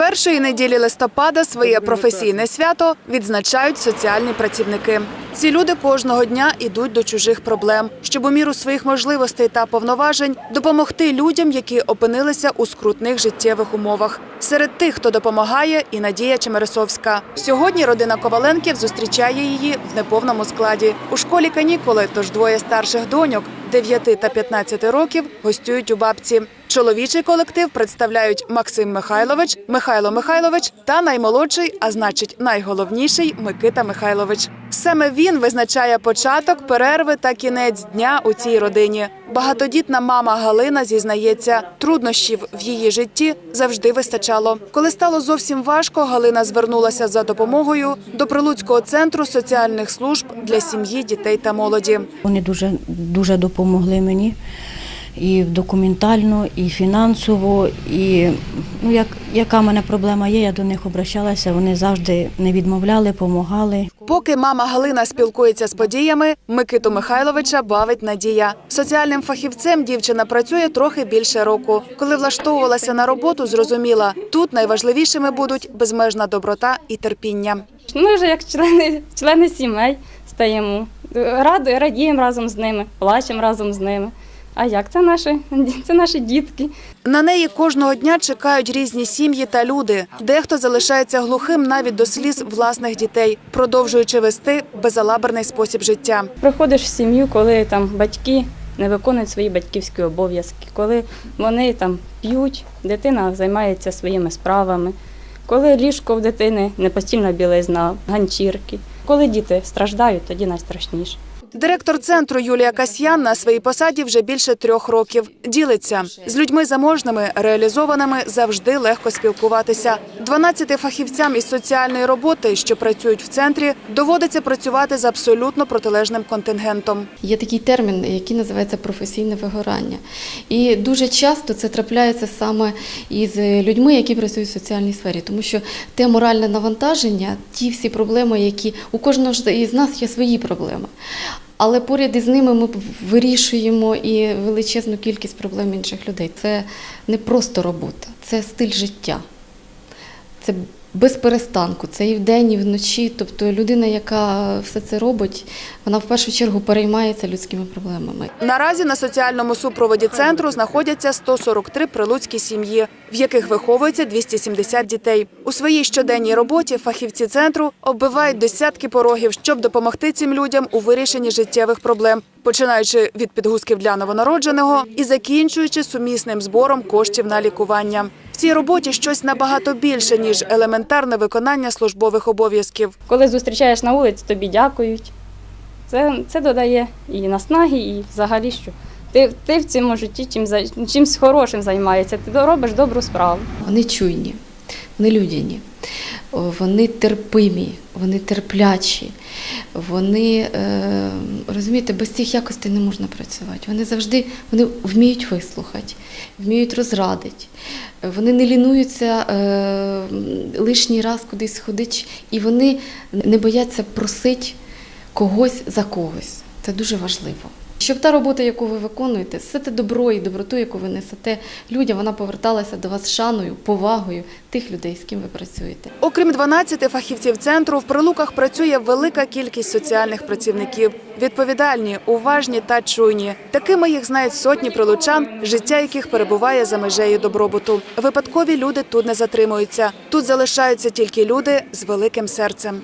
Першої неділі листопада своє професійне свято відзначають соціальні працівники. Ці люди кожного дня ідуть до чужих проблем, щоб у міру своїх можливостей та повноважень допомогти людям, які опинилися у скрутних життєвих умовах. Серед тих, хто допомагає, і Надія Чемересовська. Сьогодні родина Коваленків зустрічає її в неповному складі. У школі канікули, тож двоє старших доньок 9 та 15 років гостюють у бабці. Чоловічий колектив представляють Максим Михайлович, Михайло Михайлович та наймолодший, а значить найголовніший Микита Михайлович. Саме він визначає початок, перерви та кінець дня у цій родині. Багатодітна мама Галина зізнається, труднощів в її житті завжди вистачало. Коли стало зовсім важко, Галина звернулася за допомогою до Прилуцького центру соціальних служб для сім'ї, дітей та молоді. Вони дуже, дуже допомогли мені і документально, і фінансово, і ну, як, яка в мене проблема є, я до них обращалася, вони завжди не відмовляли, допомагали. Поки мама Галина спілкується з подіями, Микиту Михайловича бавить Надія. Соціальним фахівцем дівчина працює трохи більше року. Коли влаштовувалася на роботу, зрозуміла, тут найважливішими будуть безмежна доброта і терпіння. Ми вже як члени, члени сімей стаємо. Раду, радіємо разом з ними, плачемо разом з ними. А як це наші, це наші дітки? На неї кожного дня чекають різні сім'ї та люди. Дехто залишається глухим навіть до сліз власних дітей, продовжуючи вести безалаберний спосіб життя. Приходиш в сім'ю, коли там батьки не виконують свої батьківські обов'язки, коли вони там п'ють, дитина займається своїми справами, коли ліжко в дитини не постільна білизна, ганчірки. Коли діти страждають, тоді найстрашніше. Директор центру Юлія Касьян на своїй посаді вже більше трьох років. Ділиться з людьми заможними, реалізованими завжди легко спілкуватися. 12 фахівцям із соціальної роботи, що працюють в центрі, доводиться працювати з абсолютно протилежним контингентом. Є такий термін, який називається професійне вигорання. І дуже часто це трапляється саме із людьми, які працюють в соціальній сфері, тому що те моральне навантаження, ті всі проблеми, які у кожного із нас є свої проблеми. Але поряд із ними ми вирішуємо і величезну кількість проблем інших людей. Це не просто робота, це стиль життя. Це без перестанку, це і вдень, і вночі. Тобто людина, яка все це робить, вона в першу чергу переймається людськими проблемами. Наразі на соціальному супроводі центру знаходяться 143 прилуцькі сім'ї, в яких виховується 270 дітей. У своїй щоденній роботі фахівці центру оббивають десятки порогів, щоб допомогти цим людям у вирішенні життєвих проблем, починаючи від підгузків для новонародженого і закінчуючи сумісним збором коштів на лікування. Цій роботі щось набагато більше ніж елементарне виконання службових обов'язків. Коли зустрічаєш на вулиці, тобі дякують. Це, це додає і наснаги, і взагалі що. Ти, ти в цьому житті чим, чимсь хорошим займаєшся, ти робиш добру справу. Вони чуйні, вони людяні, вони терпимі, вони терплячі, вони е, розумієте, без цих якостей не можна працювати. Вони завжди вони вміють вислухати, вміють розрадити. Вони не лінуються е, лишній раз кудись ходити, і вони не бояться просити когось за когось. Це дуже важливо. Щоб та робота, яку ви виконуєте, все те добро і доброту, яку ви несете людям, вона поверталася до вас шаною, повагою тих людей, з ким ви працюєте. Окрім 12 фахівців центру, в прилуках працює велика кількість соціальних працівників. Відповідальні, уважні та чуйні. Такими їх знають сотні прилучан, життя яких перебуває за межею добробуту. Випадкові люди тут не затримуються. Тут залишаються тільки люди з великим серцем.